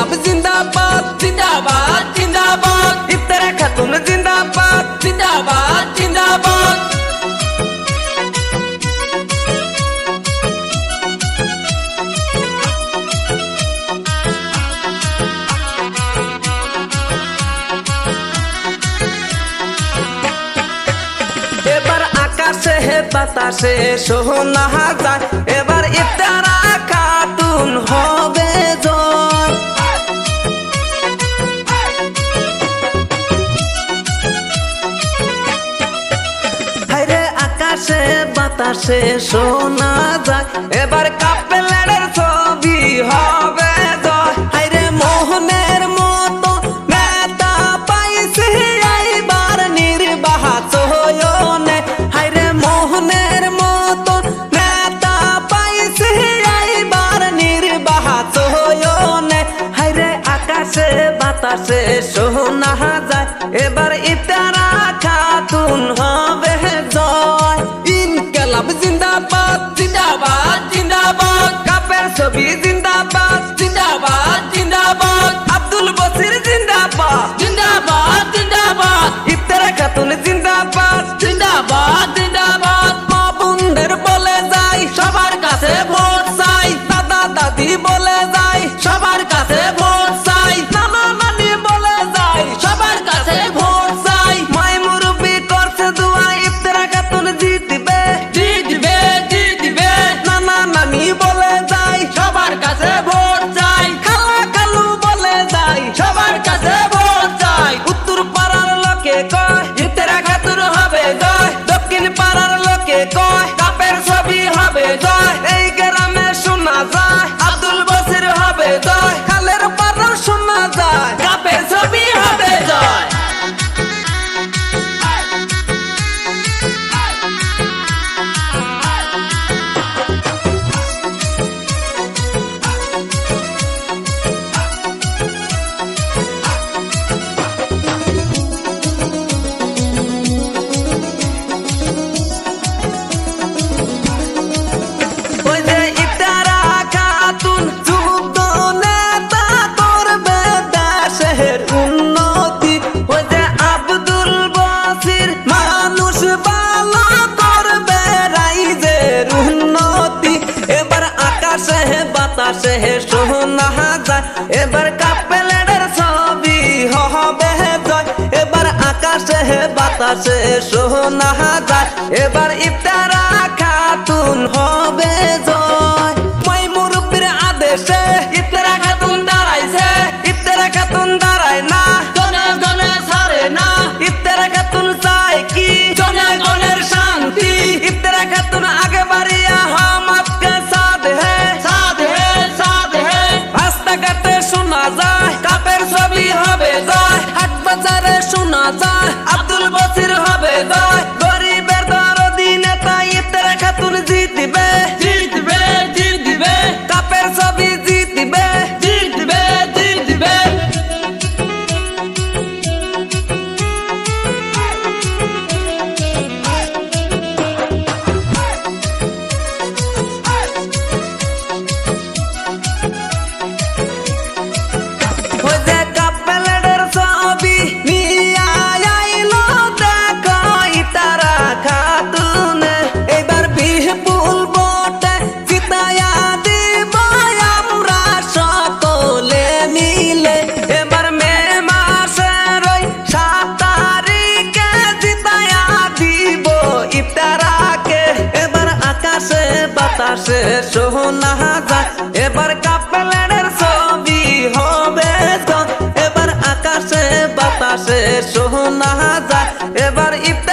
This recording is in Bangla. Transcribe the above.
ক্লাব জিন্দাবাদ জিন্দাবাদ জিন্দাবাদ ইফতারা খাতুন জিন্দাবাদ জিন্দাবাদ জিন্দাবাদ আকাশে বাতাসে সোহনা যায় এবার ইফতারা খাতুন হয় বাতাসে শোনা যায়। এবার কাপেলের ছবি হবে হাইরে আকাশে বাতাসে শোনা যায়। বাতাসে হে সোনা যায়। এবার কাপেলের ছবি হবে জয় এবার আকাশে হে বাতাসে সোনা যায়। এবার ইফতারা খাতুন হবে যায়। এবার কাপেলের হবে এবার আকাশে বাতাসে শোনা যায়। এবার ইফতার